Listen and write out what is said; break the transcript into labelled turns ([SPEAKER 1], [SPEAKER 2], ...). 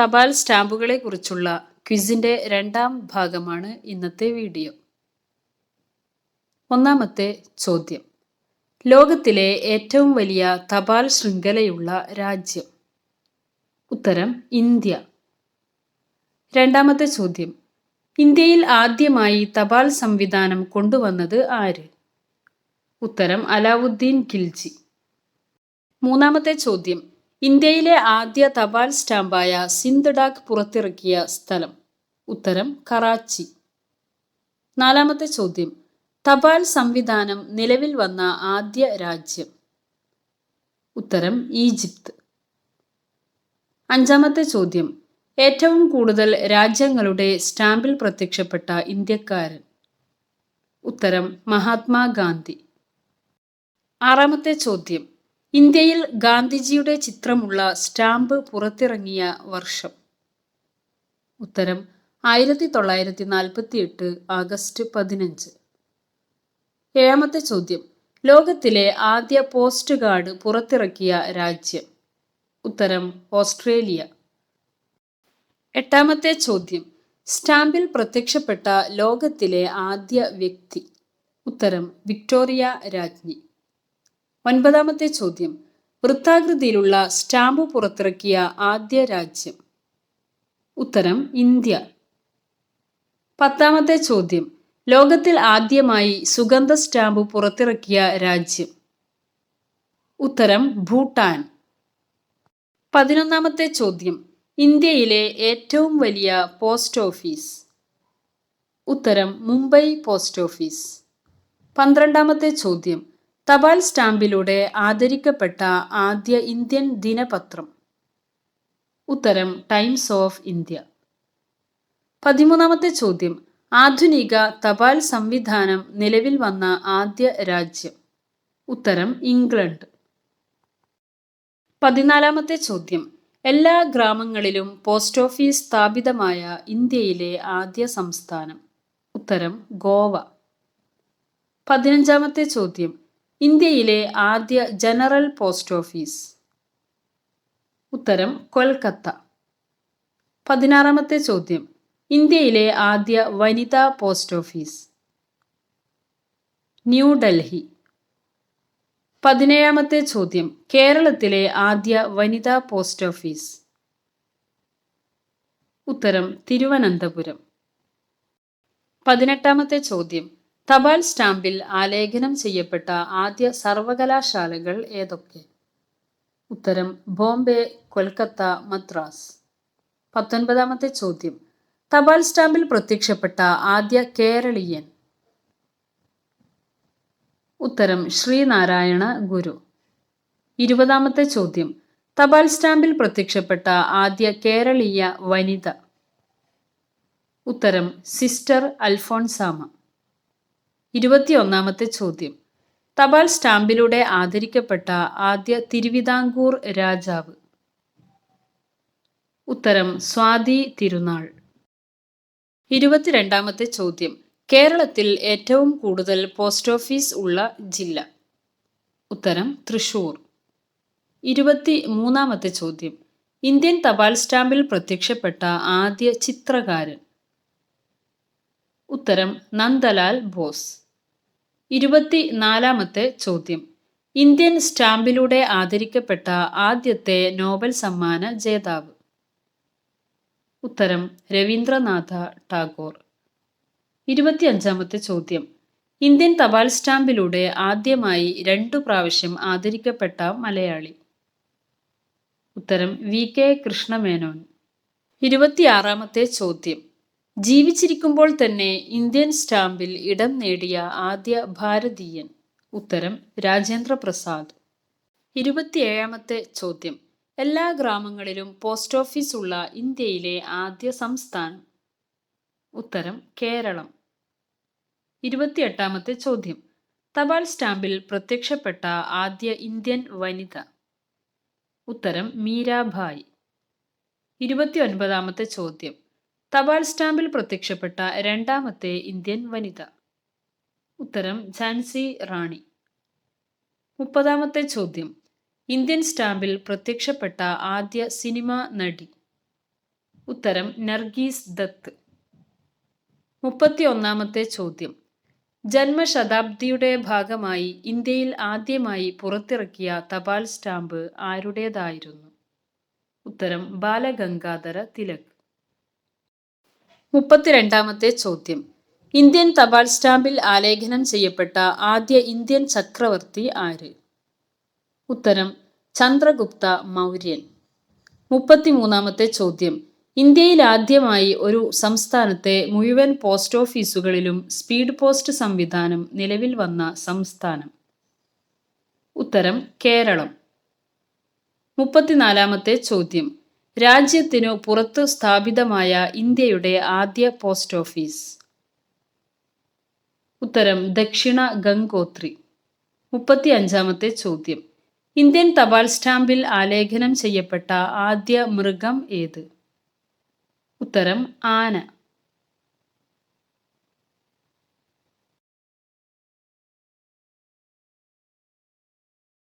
[SPEAKER 1] തപാൽ സ്റ്റാമ്പുകളെ കുറിച്ചുള്ള ക്വിസിന്റെ രണ്ടാം ഭാഗമാണ് ഇന്നത്തെ വീഡിയോ. ഒന്നാമത്തെ ചോദ്യം. ലോകത്തിലെ ഏറ്റവും വലിയ തപാൽ ശൃംഖലയുള്ള രാജ്യം. ഉത്തരം ഇന്ത്യ. രണ്ടാമത്തെ ചോദ്യം. ഇന്ത്യയിൽ ആദ്യമായി തപാൽ സംവിധാനം കൊണ്ടുവന്നത് ആര്? ഉത്തരം അലാവുദ്ദീൻ ഖിൽജി. മൂന്നാമത്തെ ചോദ്യം. ഇന്ത്യയിലെ ആദ്യ തപാൽ സ്റ്റാമ്പായ സിന്ധഡാക് പുറത്തിറക്കിയ സ്ഥലം. ഉത്തരം കറാച്ചി. നാലാമത്തെ ചോദ്യം. തപാൽ സംവിധാനം നിലവിൽ വന്ന ആദ്യ രാജ്യം. ഉത്തരം ഈജിപ്ത്. അഞ്ചാമത്തെ ചോദ്യം. ഏറ്റവും കൂടുതൽ രാജ്യങ്ങളുടെ സ്റ്റാമ്പിൽ പ്രത്യക്ഷപ്പെട്ട ഇന്ത്യക്കാരൻ. ഉത്തരം മഹാത്മാഗാന്ധി ആറാമത്തെ ചോദ്യം. ഇന്ത്യയിൽ ഗാന്ധിജിയുടെ ചിത്രമുള്ള സ്റ്റാമ്പ് പുറത്തിറങ്ങിയ വർഷം. ഉത്തരം ആയിരത്തി തൊള്ളായിരത്തി നാൽപ്പത്തി എട്ട് ആഗസ്റ്റ് പതിനഞ്ച്. ഏഴാമത്തെ ചോദ്യം ലോകത്തിലെ ആദ്യ പോസ്റ്റ് കാർഡ് പുറത്തിറക്കിയ രാജ്യം. ഉത്തരം ഓസ്ട്രേലിയ. എട്ടാമത്തെ ചോദ്യം സ്റ്റാമ്പിൽ പ്രത്യക്ഷപ്പെട്ട ലോകത്തിലെ ആദ്യ വ്യക്തി. ഉത്തരം വിക്ടോറിയ രാജ്ഞി. ഒൻപതാമത്തെ ചോദ്യം. വൃത്താകൃതിയിലുള്ള സ്റ്റാമ്പ് പുറത്തിറക്കിയ ആദ്യ രാജ്യം. ഉത്തരം ഇന്ത്യ. പത്താമത്തെ ചോദ്യം. ലോകത്തിൽ ആദ്യമായി സുഗന്ധ സ്റ്റാമ്പ് പുറത്തിറക്കിയ രാജ്യം. ഉത്തരം ഭൂട്ടാൻ. പതിനൊന്നാമത്തെ ചോദ്യം. ഇന്ത്യയിലെ ഏറ്റവും വലിയ പോസ്റ്റ് ഓഫീസ്. ഉത്തരം മുംബൈ പോസ്റ്റ് ഓഫീസ്. പന്ത്രണ്ടാമത്തെ ചോദ്യം. തപാൽ സ്റ്റാമ്പിലൂടെ ആദരിക്കപ്പെട്ട ആദ്യ ഇന്ത്യൻ ദിനപത്രം. ഉത്തരം ടൈംസ് ഓഫ് ഇന്ത്യ. പതിമൂന്നാമത്തെ ചോദ്യം. ആധുനിക തപാൽ സംവിധാനം നിലവിൽ വന്ന ആദ്യ രാജ്യം. ഉത്തരം ഇംഗ്ലണ്ട്. പതിനാലാമത്തെ ചോദ്യം. എല്ലാ ഗ്രാമങ്ങളിലും പോസ്റ്റ് ഓഫീസ് സ്ഥാപിതമായ ഇന്ത്യയിലെ ആദ്യ സംസ്ഥാനം. ഉത്തരം ഗോവ. പതിനഞ്ചാമത്തെ ചോദ്യം. ഇന്ത്യയിലെ ആദ്യ ജനറൽ പോസ്റ്റ് ഓഫീസ്. ഉത്തരം കൊൽക്കത്ത. പതിനാറാമത്തെ ചോദ്യം ഇന്ത്യയിലെ ആദ്യ വനിതാ പോസ്റ്റ് ഓഫീസ്. ന്യൂഡൽഹി. പതിനേഴാമത്തെ ചോദ്യം കേരളത്തിലെ ആദ്യ വനിതാ പോസ്റ്റ് ഓഫീസ്. ഉത്തരം തിരുവനന്തപുരം. പതിനെട്ടാമത്തെ ചോദ്യം തപാൽ സ്റ്റാമ്പിൽ ആലേഖനം ചെയ്യപ്പെട്ട ആദ്യ സർവകലാശാലകൾ ഏതൊക്കെ? ഉത്തരം ബോംബെ കൊൽക്കത്ത മദ്രാസ്. പത്തൊൻപതാമത്തെ ചോദ്യം. തപാൽ സ്റ്റാമ്പിൽ പ്രത്യക്ഷപ്പെട്ട ആദ്യ കേരളീയൻ. ഉത്തരം ശ്രീനാരായണ ഗുരു. ഇരുപതാമത്തെ ചോദ്യം. തപാൽ സ്റ്റാമ്പിൽ പ്രത്യക്ഷപ്പെട്ട ആദ്യ കേരളീയ വനിത. ഉത്തരം സിസ്റ്റർ അൽഫോൺസാമ. ഇരുപത്തിയൊന്നാമത്തെ ചോദ്യം. തപാൽ സ്റ്റാമ്പിലൂടെ ആദരിക്കപ്പെട്ട ആദ്യ തിരുവിതാംകൂർ രാജാവ്. ഉത്തരം സ്വാതി തിരുനാൾ. ഇരുപത്തിരണ്ടാമത്തെ ചോദ്യം. കേരളത്തിൽ ഏറ്റവും കൂടുതൽ പോസ്റ്റ് ഓഫീസ് ഉള്ള ജില്ല. ഉത്തരം തൃശൂർ. ഇരുപത്തി മൂന്നാമത്തെ ചോദ്യം. ഇന്ത്യൻ തപാൽ സ്റ്റാമ്പിൽ പ്രത്യക്ഷപ്പെട്ട ആദ്യ ചിത്രകാരൻ. ഉത്തരം നന്ദലാൽ ബോസ്. ഇരുപത്തി നാലാമത്തെ ചോദ്യം. ഇന്ത്യൻ സ്റ്റാമ്പിലൂടെ ആദരിക്കപ്പെട്ട ആദ്യത്തെ നോബൽ സമ്മാന ജേതാവ്. ഉത്തരം രവീന്ദ്രനാഥ ടാഗോർ. ഇരുപത്തിയഞ്ചാമത്തെ ചോദ്യം. ഇന്ത്യൻ തപാൽ സ്റ്റാമ്പിലൂടെ ആദ്യമായി രണ്ടു പ്രാവശ്യം ആദരിക്കപ്പെട്ട മലയാളി. ഉത്തരം വി കെ കൃഷ്ണമേനോൻ. ഇരുപത്തിയാറാമത്തെ ചോദ്യം. ജീവിച്ചിരിക്കുമ്പോൾ തന്നെ ഇന്ത്യൻ സ്റ്റാമ്പിൽ ഇടം നേടിയ ആദ്യ ഭാരതീയൻ. ഉത്തരം രാജേന്ദ്ര പ്രസാദ്. ഇരുപത്തിയേഴാമത്തെ ചോദ്യം. എല്ലാ ഗ്രാമങ്ങളിലും പോസ്റ്റ് ഓഫീസ് ഉള്ള ഇന്ത്യയിലെ ആദ്യ സംസ്ഥാനം? ഉത്തരം കേരളം. ഇരുപത്തിയെട്ടാമത്തെ ചോദ്യം. തപാൽ സ്റ്റാമ്പിൽ പ്രത്യക്ഷപ്പെട്ട ആദ്യ ഇന്ത്യൻ വനിത? ഉത്തരം മീരാഭായ്. ഇരുപത്തിയൊൻപതാമത്തെ ചോദ്യം. തപാൽ സ്റ്റാമ്പിൽ പ്രത്യക്ഷപ്പെട്ട രണ്ടാമത്തെ ഇന്ത്യൻ വനിത. ഉത്തരം ഝാൻസി റാണി. മുപ്പതാമത്തെ ചോദ്യം. ഇന്ത്യൻ സ്റ്റാമ്പിൽ പ്രത്യക്ഷപ്പെട്ട ആദ്യ സിനിമ നടി. ഉത്തരം നർഗീസ് ദത്ത്. മുപ്പത്തി ഒന്നാമത്തെ ചോദ്യം. ജന്മശതാബ്ദിയുടെ ഭാഗമായി ഇന്ത്യയിൽ ആദ്യമായി പുറത്തിറക്കിയ തപാൽ സ്റ്റാമ്പ് ആരുടേതായിരുന്നു? ഉത്തരം ബാലഗംഗാധര തിലക്. മുപ്പത്തിരണ്ടാമത്തെ ചോദ്യം. ഇന്ത്യൻ തപാൽ സ്റ്റാമ്പിൽ ആലേഖനം ചെയ്യപ്പെട്ട ആദ്യ ഇന്ത്യൻ ചക്രവർത്തി ആര്? ഉത്തരം ചന്ദ്രഗുപ്ത മൗര്യൻ. മുപ്പത്തിമൂന്നാമത്തെ ചോദ്യം. ഇന്ത്യയിൽ ആദ്യമായി ഒരു സംസ്ഥാനത്തെ മുഴുവൻ പോസ്റ്റ് ഓഫീസുകളിലും സ്പീഡ് പോസ്റ്റ് സംവിധാനം നിലവിൽ വന്ന സംസ്ഥാനം. ഉത്തരം കേരളം. മുപ്പത്തിനാലാമത്തെ ചോദ്യം. രാജ്യത്തിനു പുറത്തു സ്ഥാപിതമായ ഇന്ത്യയുടെ ആദ്യ പോസ്റ്റ് ഓഫീസ്. ഉത്തരം ദക്ഷിണ ഗംഗോത്രി. മുപ്പത്തി അഞ്ചാമത്തെ ചോദ്യം. ഇന്ത്യൻ തപാൽ സ്റ്റാമ്പിൽ ആലേഖനം ചെയ്യപ്പെട്ട ആദ്യ മൃഗം ഏത്? ഉത്തരം ആന.